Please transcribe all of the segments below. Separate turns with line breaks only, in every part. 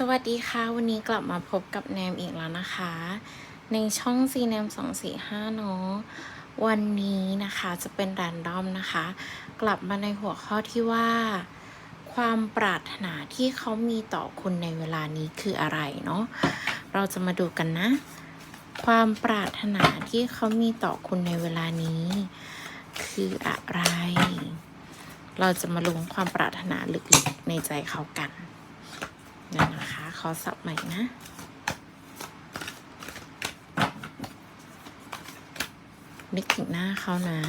สวัสดีค่ะ วันนี้กลับมาพบกับแนมอีกแล้วนะคะ ในช่องซีแนม245เนาะวันนี้นะคะจะเป็นแรนดอมนะคะ กลับมาในหัวข้อที่ว่า ความปรารถนาที่เขามีต่อคุณในเวลานี้คืออะไรเนาะเราจะมาดูกันนะ ความปรารถนาที่เขามีต่อคุณในเวลานี้ คืออะไร เราจะมาลงความปรารถนาลึกๆในใจเขากัน ขอสับใหม่นะนึกถึงหน้าเขานะ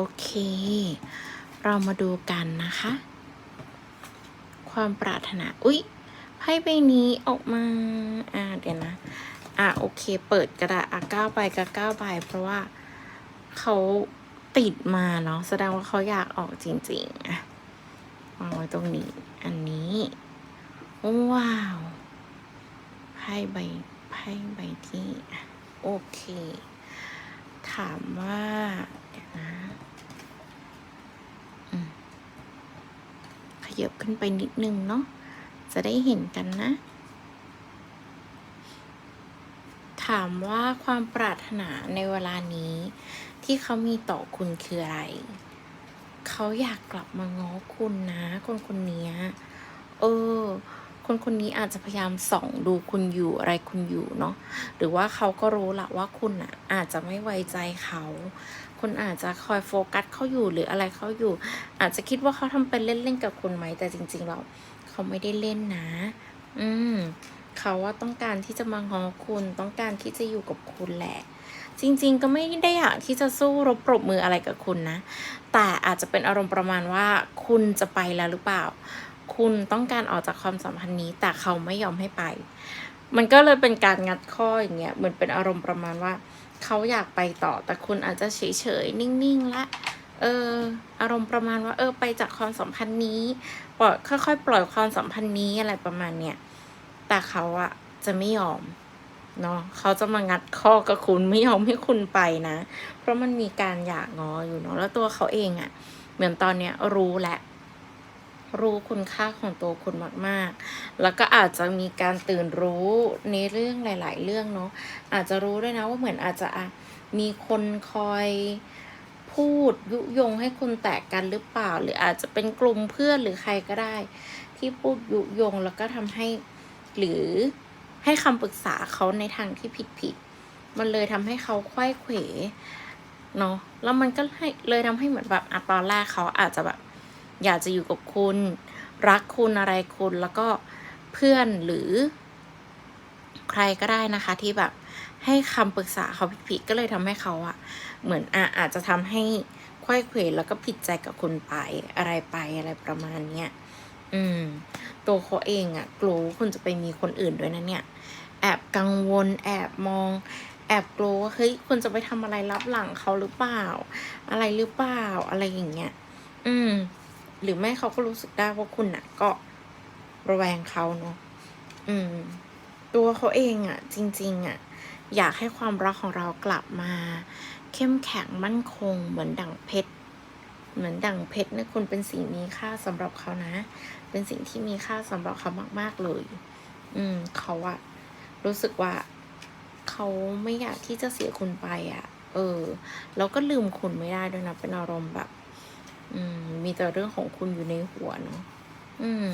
โอเค เรามาดูกันนะคะ ความปรารถนา อุ๊ยไพ่ใบนี้ออกมา อ่าเดี๋ยวนะ อะโอเค เปิดกระดาษอะก้าวไปก็ก้าวไปเพราะว่าเขาติดมาเนาะแสดงว่าเขาอยากออกจริงๆอะวางไว้ตรงนี้ อันนี้ว้าวไพ่ใบไพ่ใบที่โอเค ถามว่าเดี๋ยวนะอืม ขยับขึ้นไปนิดนึงเนาะจะได้เห็นกันนะ ถามว่าความปรารถนาในเวลานี้ ที่เขามีต่อคุณคืออะไร เขาอยากกลับมาง้อคุณนะ คนคนนี้เออ คนคนนี้อาจจะพยายามส่องดูคุณอยู่อะไรคุณอยู่เนาะหรือว่าเขาก็รู้ละว่าคุณอะ อาจจะไม่ไว้ใจเขา คุณอาจจะคอยโฟกัสเขาอยู่หรืออะไรเขาอยู่ อาจจะคิดว่าเขาทำเป็นเล่นๆกับคุณไหมแต่จริงๆแล้วเขาไม่ได้เล่นนะ อืมเขาว่าต้องการที่จะมาง้อคุณต้องการที่จะอยู่กับคุณแหละ จริง ๆ ก็ไม่ได้อยากที่จะสู้รบปรบมืออะไรกับคุณนะ แต่อาจจะเป็นอารมณ์ประมาณว่า คุณจะไปแล้วหรือเปล่า คุณต้องการออกจากความสัมพันธ์นี้ แต่เขาไม่ยอมให้ไป มันก็เลยเป็นการงัดข้ออย่างเงี้ยเหมือนเป็นอารมณ์ประมาณว่า เขาอยากไปต่อแต่คุณอาจจะเฉยๆ นิ่งๆละเอออารมณ์ประมาณว่า เออ ไปจากความสัมพันธ์นี้ปล่อยค่อยๆ ปล่อยความสัมพันธ์นี้อะไรประมาณเนี้ยแต่เขาอะจะไม่ยอมเนาะเขาจะมางัดข้อกับคุณไม่ยอมให้คุณไปนะ เพราะมันมีการอยากงออยู่เนาะแล้วตัวเขาเองอะเหมือนตอนเนี้ยรู้แหละ รู้คุณค่าของตัวคุณมาก ๆ แล้วก็อาจจะมีการตื่นรู้ในเรื่องหลาย ๆ เรื่องเนาะ อาจจะรู้ด้วยนะว่าเหมือนอาจจะมีคนคอยพูดยุยงให้คุณแตกกันหรือเปล่า หรืออาจจะเป็นกลุ่มเพื่อนหรือใครก็ได้ ที่พูดยุยงแล้วก็ทำให้หรือให้คำปรึกษาเขาในทางที่ผิดผิดๆมันเลยทำให้เขาควยเขวเนาะแล้วมันก็ให้เลยทำให้เหมือนแบบอะตอนแรกเขาอาจจะแบบ อยากจะอยู่กับคุณ รักคุณอะไรคุณแล้วก็เพื่อนหรือ ใครก็ได้นะคะ ที่แบบให้คำปรึกษาเขาผิดๆก็เลยทำให้เขาอะเหมือนอะอาจจะทำให้ควยเขวแล้วก็ผิดใจกับคุณไปอะไรไปอะไรประมาณเนี้ยอืม ตัวเขาเองอะกลัวว่าคุณจะไปมีคนอื่นด้วยนะเนี่ย แอบกังวล แอบมอง แอบกลัวว่าเฮ้ยคุณจะไปทำอะไรลับหลังเขาหรือเปล่า อะไรหรือเปล่าอะไรอย่างเงี้ย อืม หรือไม่เขาก็รู้สึกได้ว่าคุณน่ะ ก็ระแวงเขาเนาะอืม ตัวเขาเองอะ่ะ จริง ๆอะ่ะ อยากให้ความรักของเรากลับมา เข้มแข็งมั่นคง เหมือนดั่งเพชรเหมือนดั่งเพชรนี่ยคุณเป็นสิ่งมีค่าสำหรับเขานะ เป็นสิ่งที่มีค่าสำหรับเขามาก ๆเลย อืม เขาอะรู้สึกว่าเขาไม่อยากที่จะเสียคุณไปอะเออ แล้วก็ลืมคุณไม่ได้ด้วยนะ เป็นอารมณ์แบบ อืม มีแต่เรื่องของคุณอยู่ในหัวเนาะอืม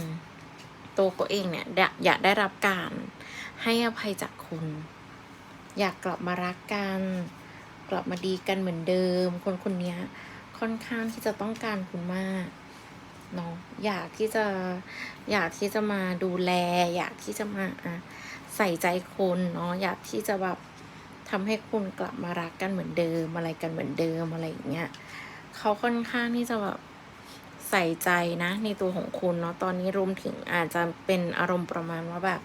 ตัวเขาเองเนี่ยอยากได้รับการให้อภัยจากคุณ อยากกลับมารักกัน กลับมาดีกันเหมือนเดิม คนคนนี้ค่อนข้างที่จะต้องการคุณมากเนาะอยากที่จะอยากที่จะมาดูแล อยากที่จะมาอะใส่ใจคุณเนาะอยากที่จะแบบทำให้คุณกลับมารักกันเหมือนเดิมอะไรกันเหมือนเดิมอะไรอย่างเงี้ย เขาค่อนข้างที่จะแบบใส่ใจนะ ในตัวของคุณเนาะตอนนี้รวมถึงอาจจะเป็นอารมณ์ประมาณว่าแบบ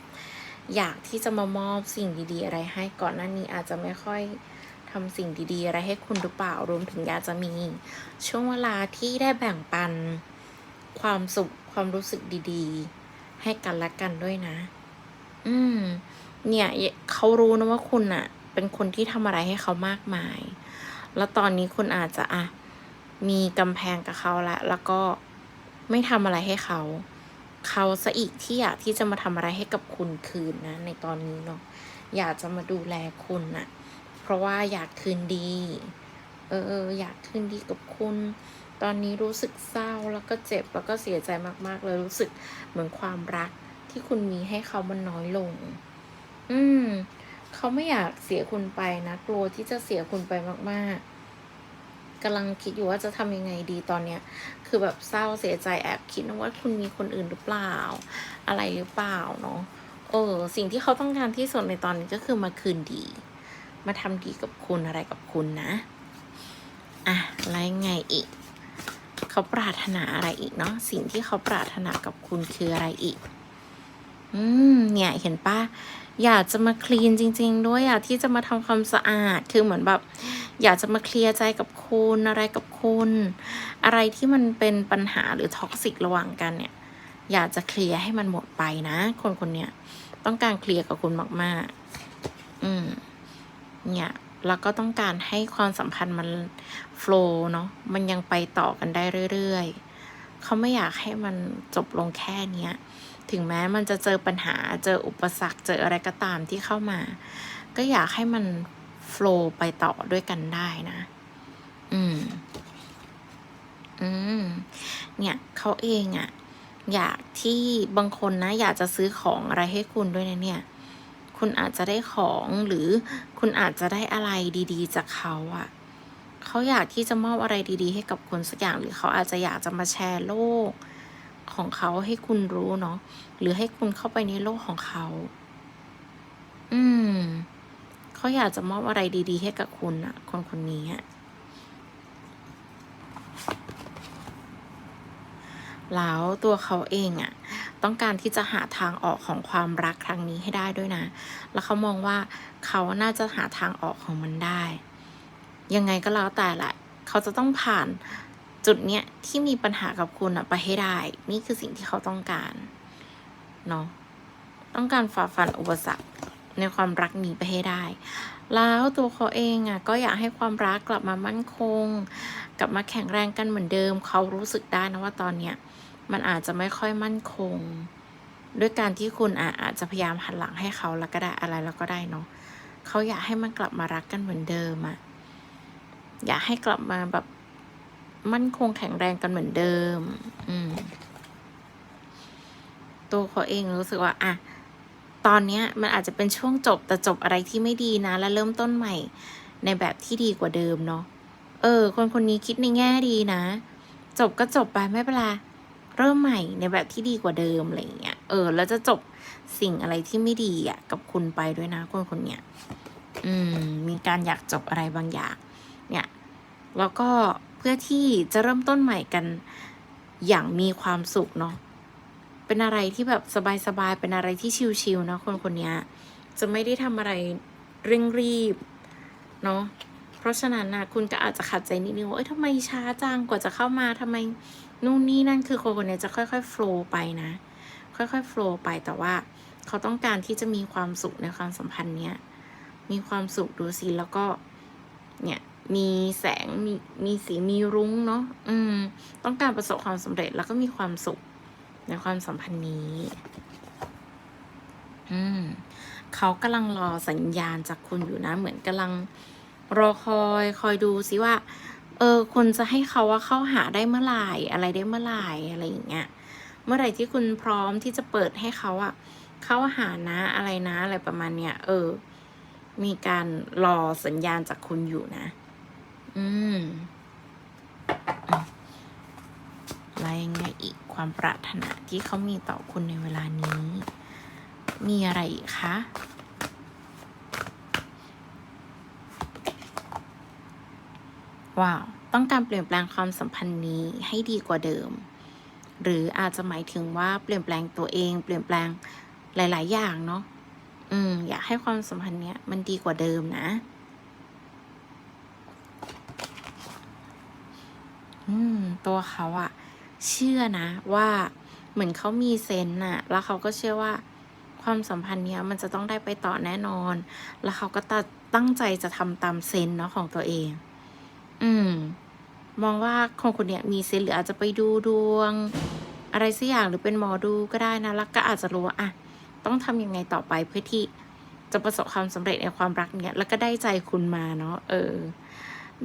อยากที่จะมามอบสิ่งดี ๆ อะไรให้ก่อนหน้านี้อาจจะไม่ค่อยทำสิ่งดีๆ อะไรให้คุณหรือเปล่ารวมถึงอยากจะมี ช่วงเวลาที่ได้แบ่งปันความสุขความรู้สึกดีๆ ให้กันและกันด้วยนะ อืม เนี่ยเขารู้นะว่าคุณอะเป็นคนที่ทำอะไรให้เขามากมาย แล้วตอนนี้คุณอาจจะอะ มีกำแพงกับเขาละแล้วก็ไม่ทำอะไรให้เขา เขาซะอีกที่อยากที่จะมาทำอะไรให้กับคุณคืนนะ ในตอนนี้เนาะอยากจะมาดูแลคุณน่ะเพราะว่าอยากคืนดีเออเออ อยากคืนดีกับคุณ ตอนนี้รู้สึกเศร้าแล้วก็เจ็บแล้วก็เสียใจมากๆเลยรู้สึกเหมือนความรักที่คุณมีให้เขามันน้อยลง อืม เขาไม่อยากเสียคุณไปนะ กลัวที่จะเสียคุณไปมาก ๆ กำลังคิดอยู่ว่าจะทำยังไงดีตอนเนี้ย คือแบบเศร้าเสียใจแอบคิดนะว่าคุณมีคนอื่นหรือเปล่า อะไรหรือเปล่าเนาะเออ สิ่งที่เขาต้องการที่สุดในตอนนี้ก็คือมาคืนดี มาทำดีกับคุณอะไรกับคุณนะอะอะไรไงอีก เขาปรารถนาอะไรอีกเนาะสิ่งที่เขาปรารถนากับคุณคืออะไรอีก อืม เนี่ยเห็นปะอยากจะมาคลีนจริง ๆ ด้วยอยากที่จะมาทำความสะอาดคือเหมือนแบบ อยากจะมาเคลียร์ใจกับคุณอะไรกับคุณ อะไรที่มันเป็นปัญหาหรือท็อกซิกระหว่างกันเนี่ย อยากจะเคลียร์ให้มันหมดไปนะ คนคนเนี้ยต้องการเคลียร์กับคุณมากๆ อืม เนี่ยแล้วก็ต้องการให้ความสัมพันธ์มันโฟล์เนาะ มันยังไปต่อกันได้เรื่อยๆ เขาไม่อยากให้มันจบลงแค่เนี้ย ถึงแม้มันจะเจอปัญหา เจออุปสรรค เจออะไรก็ตามที่เข้ามา ก็อยากให้มัน โฟล์ไปต่อด้วยกันได้นะ อืม อืม เนี่ยเขาเองอะอยากที่บางคนนะ อยากจะซื้อของอะไรให้คุณด้วยนะเนี่ย คุณอาจจะได้ของหรือคุณอาจจะได้อะไรดีๆ จากเขาอะเขาอยากที่จะมอบอะไรดีๆ ให้กับคุณสักอย่าง หรือเขาอาจจะอยากจะมาแชร์โลกของเขาให้คุณรู้เนาะหรือให้คุณเข้าไปในโลกของเขา เขาอยากจะมอบอะไรดี ๆ ให้กับคุณอะคนคนนี้อะแล้วตัวเขาเองอะต้องการที่จะหาทางออกของความรักครั้งนี้ให้ได้ด้วยนะ แล้วเขามองว่าเขาน่าจะหาทางออกของมันได้ ยังไงก็แล้วแต่แหละ เขาจะต้องผ่านจุดเนี้ยที่มีปัญหากับคุณอะไปให้ได้ นี่คือสิ่งที่เขาต้องการ เนาะ ต้องการฝ่าฟันอุปสรรค ในความรักนี้ไปให้ได้ แล้วตัวเขาเองอะก็อยากให้ความรักกลับมามั่นคง กลับมาแข็งแรงกันเหมือนเดิม เขารู้สึกได้นะว่าตอนเนี้ยมันอาจจะไม่ค่อยมั่นคง ด้วยการที่คุณอาอาจจะพยายามหันหลังให้เขาแล้วก็ได้อะไรแล้วก็ได้เนาะเขาอยากให้มันกลับมารักกันเหมือนเดิมอะอยากให้กลับมาแบบมั่นคงแข็งแรงกันเหมือนเดิม อืมตัวเขาเองรู้สึกว่า อะ ตอนนี้มันอาจจะเป็นช่วงจบแต่จบอะไรที่ไม่ดีนะ แล้วเริ่มต้นใหม่ในแบบที่ดีกว่าเดิมเนาะเออ คนคนนี้คิดในแง่ดีนะ จบก็จบไปไม่เป็นไรเริ่มใหม่ในแบบที่ดีกว่าเดิมอะไรอย่างเงี้ยเออ แล้วจะจบสิ่งอะไรที่ไม่ดีอะ กับคุณไปด้วยนะ คนคนเนี้ยอืม มีการอยากจบอะไรบางอย่าง เนี่ย แล้วก็เพื่อที่จะเริ่มต้นใหม่กันอย่างมีความสุขเนาะ เป็นอะไรที่แบบสบายๆ เป็นอะไรที่ชิลๆเนาะคนคนนี้จะไม่ได้ทำอะไรเร่งรีบเนาะเพราะฉะนั้นนะคุณก็อาจจะขัดใจนิดนึงว่าเอ้ยทำไมช้าจังกว่าจะเข้ามาทำไมนู่นนี่นั่นคือคนคนนี้จะค่อยๆโฟล์ไปนะ ค่อยๆโฟล์ไปแต่ว่า เขาต้องการที่จะมีความสุขในความสัมพันธ์เนี้ยมีความสุขดูสิแล้วก็เนี่ยมีแสงมีมีสีมีรุ้งเนาะอืม ต้องการประสบความสำเร็จแล้วก็มีความสุข ในความสัมพันธ์นี้ อืมเขากำลังรอสัญญาณจากคุณอยู่นะ เหมือนกำลังรอคอยคอยดูสิว่า เออคุณจะให้เขาว่าเข้าหาได้เมื่อไหร่ อะไรได้เมื่อไหร่อะไรอย่างเงี้ย เมื่อไหร่ที่คุณพร้อมที่จะเปิดให้เขาอะเข้าหานะอะไรนะ อะไรประมาณเนี้ยเออ มีการรอสัญญาณจากคุณอยู่นะ อืมอะไรยังไงอีก ความปรารถนาที่เขามีต่อคุณในเวลานี้ มีอะไรอีกคะว้าวต้องการเปลี่ยนแปลงความสัมพันธ์นี้ให้ดีกว่าเดิม หรืออาจจะหมายถึงว่าเปลี่ยนแปลงตัวเอง เปลี่ยนแปลงหลาย ๆ อย่างเนาะอืม อยากให้ความสัมพันธ์เนี้ยมันดีกว่าเดิมนะ อืม ตัวเขาอะ เชื่อนะว่าเหมือนเขามีเซนน่ะ แล้วเขาก็เชื่อว่าความสัมพันธ์เนี้ยมันจะต้องได้ไปต่อแน่นอน แล้วเขาก็ตัดตั้งใจจะทำตามเซนเนาะของตัวเอง อืม มองว่าคนคนเนี้ยมีเซนหรืออาจจะไปดูดวง อะไรสักอย่างหรือเป็นหมอดูก็ได้นะแล้วก็อาจจะรู้ว่าอะต้องทำยังไงต่อไปเพื่อที่จะประสบความสำเร็จในความรักเนี่ยแล้วก็ได้ใจคุณมาเนาะเออ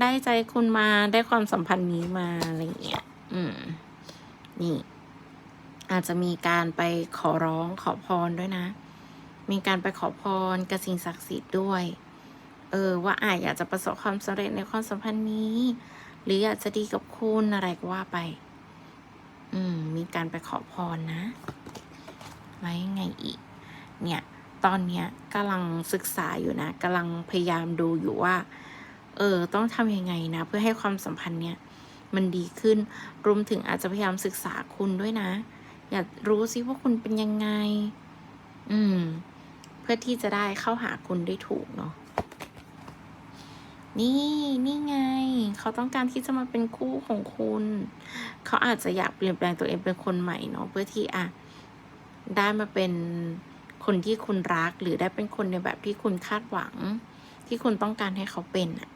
ได้ใจคุณมาได้ความสัมพันธ์นี้มาอะไรอย่างเงี้ยอืม นี่ อาจจะมีการไปขอร้องขอพรด้วยนะ มีการไปขอพรกับสิ่งศักดิ์สิทธิ์ด้วย เออ ว่าอาจอยากจะประสบความสำเร็จในความสัมพันธ์นี้ หรืออยากจะดีกับคุณอะไรก็ว่าไป อืม มีการไปขอพรนะ ไว้ยังไงอีก เนี่ย ตอนเนี้ยกำลังศึกษาอยู่นะกำลังพยายามดูอยู่ว่า เออ ต้องทำยังไงนะ เพื่อให้ความสัมพันธ์เนี่ย มันดีขึ้น รวมถึงอาจจะพยายามศึกษาคุณด้วยนะ อยากรู้ซิว่าคุณเป็นยังไง อืม เพื่อที่จะได้เข้าหาคุณได้ถูกเนาะนี่ นี่ไง เขาต้องการที่จะมาเป็นคู่ของคุณ เขาอาจจะอยากเปลี่ยนแปลงตัวเองเป็นคนใหม่เนาะเพื่อที่อะได้มาเป็นคนที่คุณรัก หรือได้เป็นคนในแบบที่คุณคาดหวัง ที่คุณต้องการให้เขาเป็นอะ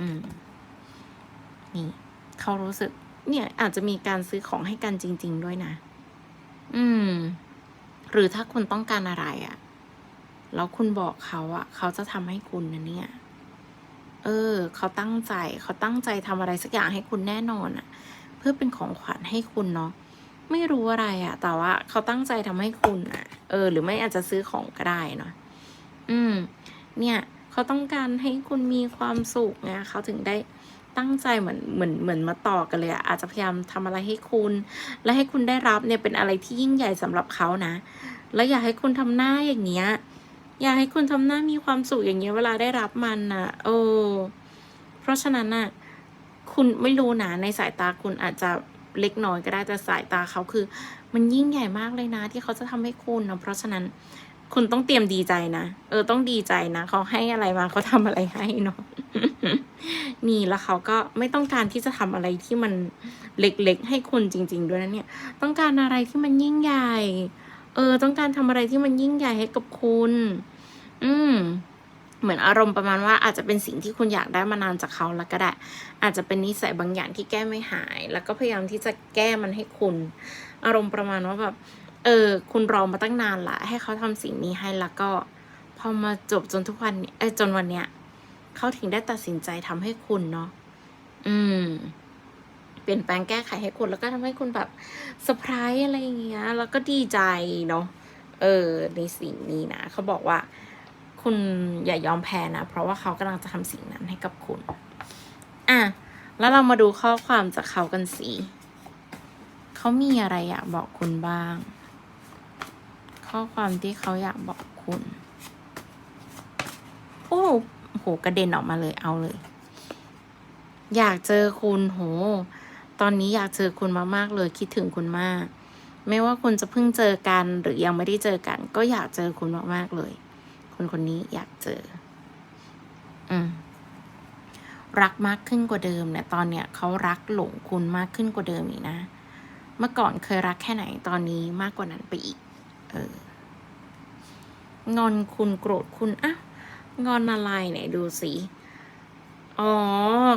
อืม นี่ เขารู้สึก เนี่ยอาจจะมีการซื้อของให้กันจริง ๆ ด้วยนะ อืม หรือถ้าคุณต้องการอะไรอะ่ะ แล้วคุณบอกเขาอะ่ะ เขาจะทำให้คุณนะเนี่ย เออ เขาตั้งใจ เขาตั้งใจทำอะไรสักอย่างให้คุณแน่นอนอะ่ะ เพื่อเป็นของขวัญให้คุณเนาะไม่รู้อะไรอะ่ะแต่ว่าเขาตั้งใจทำให้คุณอะ่ะเออ หรือไม่อาจจะซื้อของก็ได้เนาะ อืม เนี่ย เขาต้องการให้คุณมีความสุขไงเขาถึงได้ ตั้งใจเหมือนเหมือนเหมือนมาต่อกันเลยอะอาจจะพยายามทำอะไรให้คุณ และให้คุณได้รับเนี่ยเป็นอะไรที่ยิ่งใหญ่สำหรับเขานะ แล้วอยากให้คุณทำหน้าอย่างเงี้ยอยากให้คุณทำหน้ามีความสุขอย่างเงี้ยเวลาได้รับมันนะโอ้เพราะฉะนั้นน่ะคุณไม่รู้นะในสายตาคุณอาจจะเล็กน้อยก็ได้แต่สายตาเขาคือ มันยิ่งใหญ่มากเลยนะ ที่เขาจะทำให้คุณนะเพราะฉะนั้น คุณต้องเตรียมดีใจนะ เออต้องดีใจนะเขาให้อะไรมาเขาทำอะไรให้เนาะนี่แล้วเขาก็ไม่ต้องการที่จะทำอะไรที่มันเล็กๆ ให้คุณจริง ๆ ด้วยนะเนี่ย ต้องการอะไรที่มันยิ่งใหญ่ เออ ต้องการทำอะไรที่มันยิ่งใหญ่ให้กับคุณ อืมเหมือนอารมณ์ประมาณว่าอาจจะเป็นสิ่งที่คุณอยากได้มานานจากเขาแล้วก็ได้ อาจจะเป็นนิสัยบางอย่างที่แก้ไม่หาย แล้วก็พยายามที่จะแก้มันให้คุณ อารมณ์ประมาณว่าแบบ เออ คุณรอมาตั้งนานละ ให้เขาทำสิ่งนี้ให้แล้วก็ พอมาจบจนทุกวันนี้เออจนวันเนี้ยเขาถึงได้ตัดสินใจทำให้คุณเนาะอืม เปลี่ยนแปลงแก้ไขให้คุณแล้วก็ทำให้คุณแบบเซอร์ไพรส์อะไรอย่างเงี้ย แล้วก็ดีใจเนาะเออ ในสิ่งนี้นะเขาบอกว่า คุณอย่ายอมแพ้นะเพราะว่าเขากำลังจะทำสิ่งนั้นให้กับคุณ อะแล้วเรามาดูข้อความจากเขากันสิเขามีอะไรอยากบอกคุณบ้าง ข้อความที่เขาอยากบอกคุณ โอ้โหกระเด็นออกมาเลยเอาเลย อยากเจอคุณโห ตอนนี้อยากเจอคุณมากๆเลยคิดถึงคุณมาก ไม่ว่าคุณจะเพิ่งเจอกันหรือยังไม่ได้เจอกัน ก็อยากเจอคุณมากๆเลย คนคนนี้อยากเจอ อืมรักมากขึ้นกว่าเดิมเนี่ยตอนเนี้ยเขารักหลงคุณมากขึ้นกว่าเดิมอีกนะ เมื่อก่อนเคยรักแค่ไหนตอนนี้มากกว่านั้นไปอีก เอองอนคุณโกรธคุณอะงอนอะไรไหนดูสิอ๋อ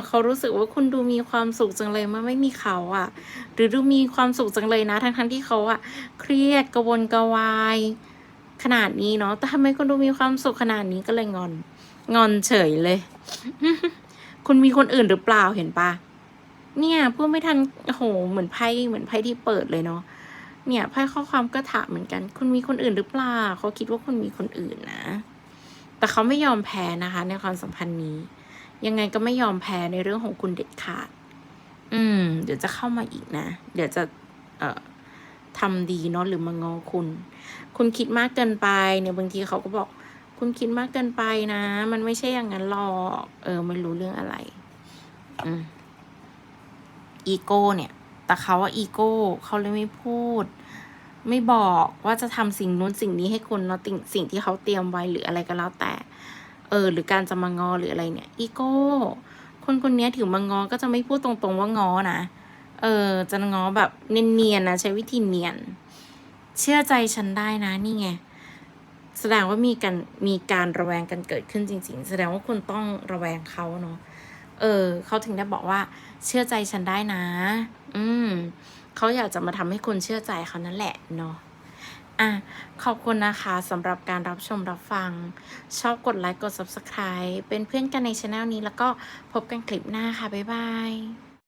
เขารู้สึกว่าคุณดูมีความสุขจังเลยเมื่อไม่มีเขาอะ่ะ หรือดูมีความสุขจังเลยนะ ทั้งทั้งๆที่เขาอะ่ะ เครียดกระวนกระวาย ขนาดนี้เนาะแต่ทำไมคุณดูมีความสุขขนาดนี้ก็เลยงอน งอนเฉยเลย คุณมีคนอื่นหรือเปล่าเห็นปะเนี่ยพูดไม่ทันโอ้โหเหมือนไพ่เหมือนไพ่ที่เปิดเลยเนาะ เนี่ยไพ่ข้อความก็ถามเหมือนกัน คุณมีคนอื่นหรือเปล่าเขาคิดว่าคุณมีคนอื่นนะ แต่เขาไม่ยอมแพ้นะคะ ในความสัมพันธ์นี้ ยังไงก็ไม่ยอมแพ้ในเรื่องของคุณเด็ดขาด อืม เดี๋ยวจะเข้ามาอีกนะ เดี๋ยวจะ เอ่อทำดีเนาะหรือมางอคุณ คุณคิดมากเกินไปเนี่ยบางทีเขาก็บอก คุณคิดมากเกินไปนะ มันไม่ใช่อย่างนั้นหรอก เออ ไม่รู้เรื่องอะไร อืมอีโก้เนี่ย แต่เขาว่าอีโก้เขาเลยไม่พูด ไม่บอกว่าจะทำสิ่งนู้นสิ่งนี้ให้คุณเนาะสิ่งสิ่งที่เขาเตรียมไว้หรืออะไรก็แล้วแต่ เออ หรือการจะมางอหรืออะไรเนี่ย อีโก้ คนคนนี้ถือมางอก็จะไม่พูดตรงๆว่างอนะเออ จะงอแบบเนียนๆนะใช้วิธีเนียน เชื่อใจฉันได้นะนี่ไงแสดงว่ามีการมีการระแวงกันเกิดขึ้นจริง ๆ แสดงว่าคุณต้องระแวงเขาเนาะ เออ เขาถึงได้บอกว่า เชื่อใจฉันได้นะ อืมเขาอยากจะมาทำให้คุณเชื่อใจเขานั่นแหละเนาะอะ ขอบคุณนะคะสำหรับการรับชมรับฟัง ชอบกดไลค์กด Subscribe เป็นเพื่อนกันในช anel นี้แล้วก็พบกันคลิปหน้าค่ะ บ๊ายบาย